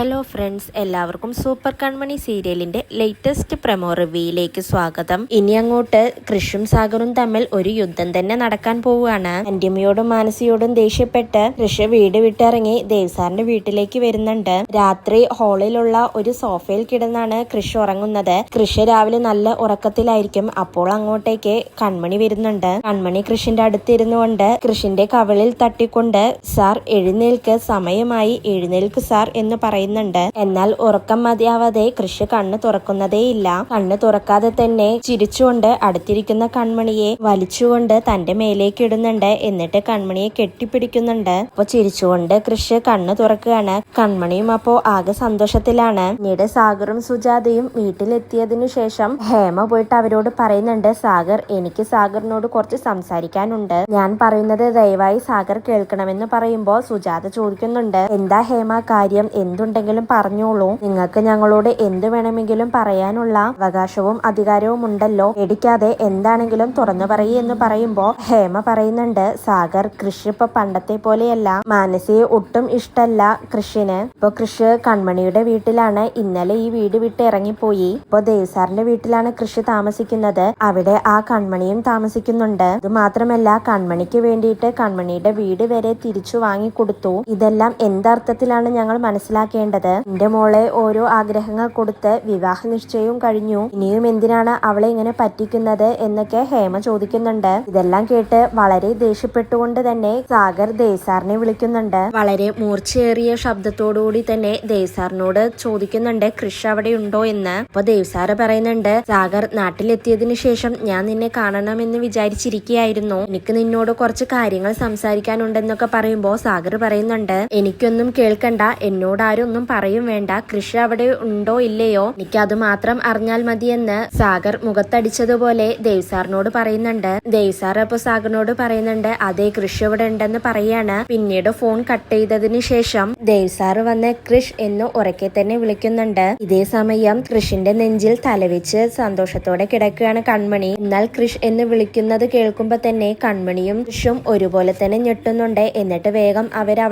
Hello friends എല്ലാവർക്കും super Kanmani സീരിയലിന്റെ latest promo റിവ്യൂയിലേക്ക് സ്വാഗതം. ഇനി അങ്ങോട്ട് കൃഷും സാഗറും തമ്മിൽ ഒരു യുദ്ധം തന്നെ നടക്കാൻ പോവുകയാണ്. അന്റിമയോടും മാനസിയോടും ദേഷ്യപ്പെട്ട് കൃഷ് വീട് വിട്ടിറങ്ങി ദേവ്സാറിന്റെ വീട്ടിലേക്ക് വരുന്നുണ്ട്. രാത്രി ഹാളിലുള്ള ഒരു സോഫയിൽ കിടന്നാണ് കൃഷ് ഉറങ്ങുന്നത്. കൃഷ് രാവിലെ നല്ല ഉറക്കത്തിലായിരിക്കും. അപ്പോൾ അങ്ങോട്ടേക്ക് കൺമണി വരുന്നുണ്ട്. കൺമണി കൃഷിന്റെ അടുത്തിരുന്നു കൊണ്ട് കൃഷിന്റെ കവളിൽ തട്ടിക്കൊണ്ട് സാർ എഴുന്നേൽക്ക്. സമയമായി. എഴുന്നേൽക്ക് സാർ എന്ന് പറയുന്നുണ്ട് എന്നാൽ ഉറക്കം മതിയാവാതെ കൃഷി കണ്ണ് തുറക്കുന്നതേയില്ല. കണ്ണ് തുറക്കാതെ തന്നെ ചിരിച്ചുകൊണ്ട് അടുത്തിരിക്കുന്ന കൺമണിയെ വലിച്ചുകൊണ്ട് തന്റെ മേലേക്ക് ഇടുന്നുണ്ട്. എന്നിട്ട് കൺമണിയെ കെട്ടിപ്പിടിക്കുന്നുണ്ട്. അപ്പൊ ചിരിച്ചുകൊണ്ട് കൃഷി കണ്ണ് തുറക്കുകയാണ്. കൺമണിയും അപ്പോ ആകെ സന്തോഷത്തിലാണ്. പിന്നീട് സാഗറും സുജാതയും വീട്ടിലെത്തിയതിനു ശേഷം ഹേമ പോയിട്ട് അവരോട് പറയുന്നുണ്ട് സാഗർ എനിക്ക് സാഗറിനോട് കുറച്ച് സംസാരിക്കാനുണ്ട്. ഞാൻ പറയുന്നത് ദയവായി സാഗർ കേൾക്കണമെന്ന് പറയുമ്പോൾ സുജാത ചോദിക്കുന്നുണ്ട് എന്താ ഹേമ കാര്യം? എന്തുണ്ടെങ്കിലും പറഞ്ഞോളൂ. നിങ്ങൾക്ക് ഞങ്ങളോട് എന്ത് വേണമെങ്കിലും പറയാനുള്ള അവകാശവും അധികാരവും ഉണ്ടല്ലോ. പേടിക്കാതെ എന്താണെങ്കിലും തുറന്നു പറയൂ എന്ന് പറയുമ്പോ ഹേമ പറയുന്നുണ്ട് സാഗർ കൃഷി ഇപ്പൊ പണ്ടത്തെ പോലെയല്ല. മാനസിയെ ഒട്ടും ഇഷ്ടല്ല കൃഷിന്. ഇപ്പൊ കൃഷി കൺമണിയുടെ വീട്ടിലാണ്. ഇന്നലെ ഈ വീട് വിട്ട് ഇറങ്ങിപ്പോയി. ഇപ്പൊ ദേവ്സാറിന്റെ വീട്ടിലാണ് കൃഷി താമസിക്കുന്നത്. അവിടെ ആ കൺമണിയും താമസിക്കുന്നുണ്ട്. ഇത് മാത്രമല്ല കൺമണിക്ക് വേണ്ടിയിട്ട് കൺമണിയുടെ വീട് വരെ തിരിച്ചു വാങ്ങിക്കൊടുത്തു. ഇതെല്ലാം എന്തർത്ഥത്തിലാണ് ഞങ്ങൾ മനസ്സിലാക്കേണ്ടത്? എന്റെ മോളെ ഓരോ ആഗ്രഹങ്ങൾ കൊടുത്ത് വിവാഹ നിശ്ചയവും കഴിഞ്ഞു. ഇനിയും എന്തിനാണ് അവളെ ഇങ്ങനെ പറ്റിക്കുന്നത് എന്നൊക്കെ ഹേമ ചോദിക്കുന്നുണ്ട്. ഇതെല്ലാം കേട്ട് വളരെ ദേഷ്യപ്പെട്ടുകൊണ്ട് തന്നെ സാഗർ ദേസാറിനെ വിളിക്കുന്നുണ്ട്. വളരെ മൂർച്ചയേറിയ ശബ്ദത്തോടുകൂടി തന്നെ ദേസാറിനോട് ചോദിക്കുന്നുണ്ട് കൃഷ് അവിടെ ഉണ്ടോ എന്ന്? അപ്പൊ ദേവ്സാറ് പറയുന്നുണ്ട് സാഗർ നാട്ടിലെത്തിയതിനു ശേഷം ഞാൻ നിന്നെ കാണണമെന്ന് വിചാരിച്ചിരിക്കുകയായിരുന്നു. എനിക്ക് നിന്നോട് കുറച്ച് കാര്യങ്ങൾ സംസാരിക്കാനുണ്ടെന്നൊക്കെ പറയുമ്പോ സാഗർ പറയുന്നുണ്ട് എനിക്കൊന്നും കേൾക്കണ്ട. എന്നോട് ആരും ഒന്നും പറയും വേണ്ട. കൃഷി അവിടെ ഉണ്ടോ ഇല്ലയോ? എനിക്ക് അത് മാത്രം അറിഞ്ഞാൽ മതിയെന്ന് സാഗർ മുഖത്തടിച്ചതുപോലെ ദേവ് സാറിനോട് പറയുന്നുണ്ട്. ദേവ് സാർ അപ്പൊ സാഗറിനോട് പറയുന്നുണ്ട് അതേ കൃഷി ഇവിടെ ഉണ്ടെന്ന് പറയാണ്. പിന്നീട് ഫോൺ കട്ട് ചെയ്തതിന് ശേഷം ദേവ് ദേവ്സാർ വന്ന് കൃഷ് എന്ന് ഉറക്കെ തന്നെ വിളിക്കുന്നുണ്ട്. ഇതേ സമയം കൃഷിന്റെ നെഞ്ചിൽ തലവെച്ച് സന്തോഷത്തോടെ കിടക്കുകയാണ് കൺമണി. എന്നാൽ കൃഷ് എന്ന് വിളിക്കുന്നത് കേൾക്കുമ്പോ തന്നെ കൺമണിയും കൃഷും ഒരുപോലെ തന്നെ ഞെട്ടുന്നുണ്ട്. എന്നിട്ട് വേഗം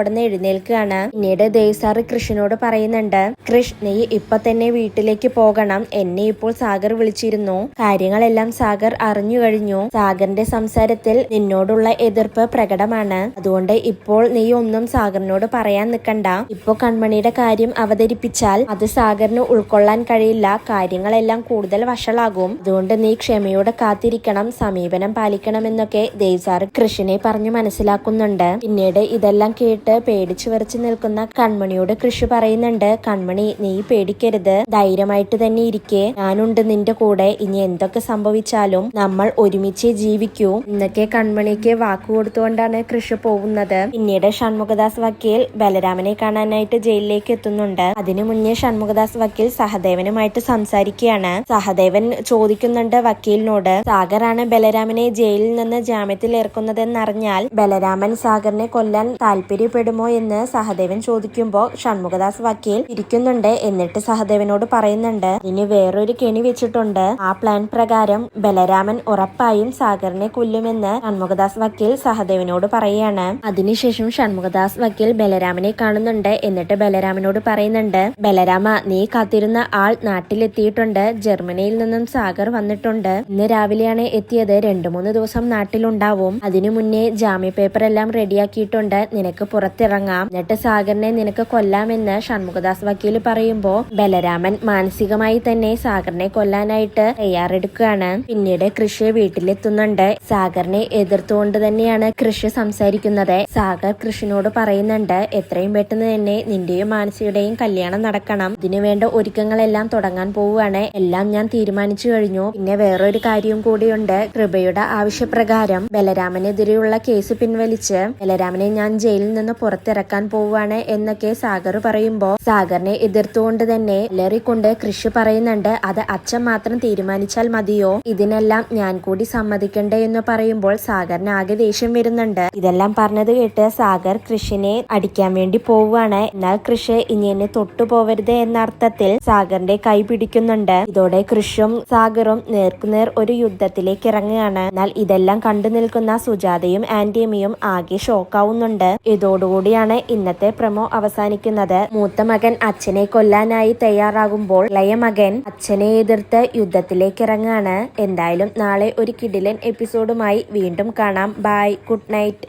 നിന്ന് എഴുന്നേൽക്കുകയാണ്. പിന്നീട് ദേവ്സാർ കൃഷിനോട് പറയുന്നുണ്ട് കൃഷ് നീ ഇപ്പൊ തന്നെ വീട്ടിലേക്ക് പോകണം. എന്നെ ഇപ്പോൾ സാഗർ വിളിച്ചിരുന്നു. കാര്യങ്ങളെല്ലാം സാഗർ അറിഞ്ഞു കഴിഞ്ഞു. സാഗറിന്റെ സംസാരത്തിൽ നിന്നോടുള്ള എതിർപ്പ് പ്രകടമാണ്. അതുകൊണ്ട് ഇപ്പോൾ നീ ഒന്നും സാഗറിനോട് പറയാൻ നിൽക്കണ്ട. ഇപ്പോ കൺമണിയുടെ കാര്യം അവതരിപ്പിച്ചാൽ അത് സാഗറിന് ഉൾക്കൊള്ളാൻ കഴിയില്ല. കാര്യങ്ങളെല്ലാം കൂടുതൽ വഷളാകും. അതുകൊണ്ട് നീ ക്ഷമയോടെ കാത്തിരിക്കണം. സമീപനം പാലിക്കണമെന്നൊക്കെ ദേവ്സാർ കൃഷിനെ പറഞ്ഞു മനസ്സിലാക്കുന്നുണ്ട്. പിന്നീട് ഇതെല്ലാം കേട്ട് പേടിച്ചു വരച്ചു നിൽക്കുന്ന കൺമണിയോട് കൃഷി പറയുന്നുണ്ട് കൺമണി നീ പേടിക്കരുത്. ധൈര്യമായിട്ട് തന്നെ ഇരിക്കെ. ഞാനുണ്ട് നിന്റെ കൂടെ. ഇനി എന്തൊക്കെ സംഭവിച്ചാലും നമ്മൾ ഒരുമിച്ച് ജീവിക്കൂ. എന്നൊക്കെ കൺമണിക്ക് വാക്കു കൊടുത്തുകൊണ്ടാണ് കൃഷി പോകുന്നത്. പിന്നീട് ഷൺമുഖദാസ് വക്കീൽ ബലരാമനെ കാണാനായിട്ട് ജയിലിലേക്ക് എത്തുന്നുണ്ട്. അതിനു മുന്നേ ഷൺമുഖദാസ് വക്കീൽ സഹദേവനുമായിട്ട് സംസാരിക്കുകയാണ് സഹദേവൻ ചോദിക്കുന്നുണ്ട് വക്കീലിനോട് സാഗറാണ് ബലരാമനെ ജയിലിൽ നിന്ന് ജാമ്യത്തിൽ ഇറക്കുന്നതെന്നറിഞ്ഞാൽ ബലരാമൻ സാഗറിനെ കൊല്ലാൻ താല്പര്യപ്പെടുമോ? എന്ന് സഹദേവൻ ചോദിക്കുമ്പോൾ ഷൺമുഖദാസ് വക്കീൽ ഇരിക്കുന്നുണ്ട് എന്നിട്ട് സഹദേവനോട് പറയുന്നുണ്ട് ഇനി വേറൊരു കെണി വെച്ചിട്ടുണ്ട്. ആ പ്ലാൻ പ്രകാരം ബലരാമൻ ഉറപ്പായും സാഗറിനെ കൊല്ലുമെന്ന് ഷൺമുഖദാസ് വക്കീൽ സഹദേവനോട് പറയുകയാണ് അതിനുശേഷം ഷൺമുഖദാസ് വക്കീൽ ബലരാമനെ കാണുന്നുണ്ട് എന്നിട്ട് ബലരാമനോട് പറയുന്നുണ്ട് ബലരാമ നീ കാത്തിരുന്ന ആൾ നാട്ടിലെത്തിയിട്ടുണ്ട്. ജർമ്മനിയിൽ നിന്നും സാഗർ വന്നിട്ടുണ്ട്. ഇന്ന് രാവിലെയാണ് എത്തിയത്. രണ്ടു മൂന്ന് ദിവസം നാട്ടിലുണ്ടാവും. അതിനു മുന്നേ ജാമ്യ പേപ്പർ എല്ലാം റെഡിയാക്കിയിട്ടുണ്ട് നിനക്ക് പുറത്തിറങ്ങാം. എന്നിട്ട് സാഗറിനെ നിനക്ക് കൊല്ലാമെന്ന് ഷൺമുഖദാസ് വക്കീൽ പറയുമ്പോൾ ബലരാമൻ മാനസികമായി തന്നെ സാഗറിനെ കൊല്ലാനായിട്ട് തയ്യാറെടുക്കുകയാണ്. പിന്നീട് കൃഷി വീട്ടിലെത്തുന്നുണ്ട്. സാഗറിനെ എതിർത്തുകൊണ്ട് തന്നെയാണ് കൃഷി സംസാരിക്കുന്നത്. സാഗർ കൃഷിനോട് പറയുന്നുണ്ട് എത്രയും പെട്ടെന്ന് തന്നെ നിന്റെയും മാനസിയുടെയും കല്യാണം നടക്കണം. ഇതിനു വേണ്ട ഒരുക്കങ്ങളെല്ലാം തുടങ്ങാൻ പോവുകയാണ്. എല്ലാം ഞാൻ തീരുമാനിച്ചു കഴിഞ്ഞു. പിന്നെ വേറൊരു കാര്യവും കൂടിയുണ്ട്. കൃപയുടെ ആവശ്യപ്രകാരം ബലരാമനെതിരെയുള്ള കേസ് പിൻവലിച്ച് ബലരാമനെ ഞാൻ ജയിലിൽ നിന്ന് പുറത്തിറക്കാൻ പോവുകയാണ് എന്നൊക്കെ സാഗർ പറയുമ്പോ സാഗറിനെ എതിർത്തുകൊണ്ട് തന്നെ ലെറിക്കൊണ്ട് കൃഷി പറയുന്നുണ്ട്. അത് അച്ഛൻ മാത്രം തീരുമാനിച്ചാൽ മതിയോ? ഇതിനെല്ലാം ഞാൻ കൂടി സമ്മതിക്കണ്ടേ എന്ന് പറയുമ്പോൾ സാഗറിന് ആകെ ദേഷ്യം വരുന്നുണ്ട്. ഇതെല്ലാം പറഞ്ഞത് കേട്ട് സാഗർ കൃഷിനെ അടിക്കാൻ വേണ്ടി പോവുകയാണ്. എന്നാൽ കൃഷി ഇനി എന്നെ തൊട്ടു പോവരുത് എന്ന അർത്ഥത്തിൽ സാഗറിന്റെ കൈ പിടിക്കുന്നുണ്ട്. ഇതോടെ കൃഷും സാഗറും നേർക്കുനേർ ഒരു യുദ്ധത്തിലേക്ക് ഇറങ്ങുകയാണ്. എന്നാൽ ഇതെല്ലാം കണ്ടു നിൽക്കുന്ന സുജാതയും ആന്റിയമ്മയും ആകെ ഷോക്കാവുന്നുണ്ട് ഇതോടുകൂടിയാണ് ഇന്നത്തെ പ്രമോ അവസാനിക്കുന്നത്. മൂത്ത മകൻ അച്ഛനെ കൊല്ലാനായി തയ്യാറാകുമ്പോൾ ഇളയ മകൻ അച്ഛനെ എതിർത്ത് യുദ്ധത്തിലേക്ക് ഇറങ്ങാണ്. എന്തായാലും നാളെ ഒരു കിടിലൻ എപ്പിസോഡുമായി വീണ്ടും കാണാം. Bye good night